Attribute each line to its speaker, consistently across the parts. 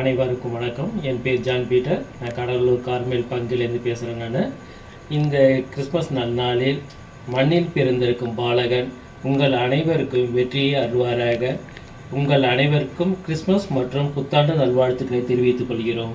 Speaker 1: அனைவருக்கும் வணக்கம். என் பேர் ஜான் பீட்டர். நான் கடலூர் கார்மேல் பங்குலேருந்து பேசுகிறேன் நான். இந்த கிறிஸ்மஸ் நன்னாளில் மண்ணில் பிறந்திருக்கும் பாலகன் உங்கள் அனைவருக்கும் வெற்றியை அருள்வாராக. உங்கள் அனைவருக்கும் கிறிஸ்மஸ் மற்றும் புத்தாண்டு நல்வாழ்த்துக்களை தெரிவித்துக் கொள்கிறோம்.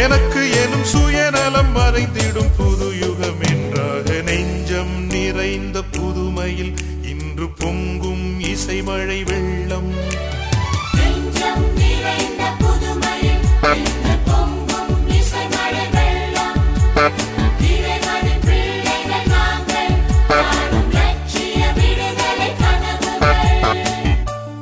Speaker 2: எனக்கு எனும் சுயநலம் மறைந்திடும் புது யுகம் என்றாக நெஞ்சம் நிறைந்த புதுமையில் இன்று பொங்கும்
Speaker 3: இசை மழை வெள்ளம்.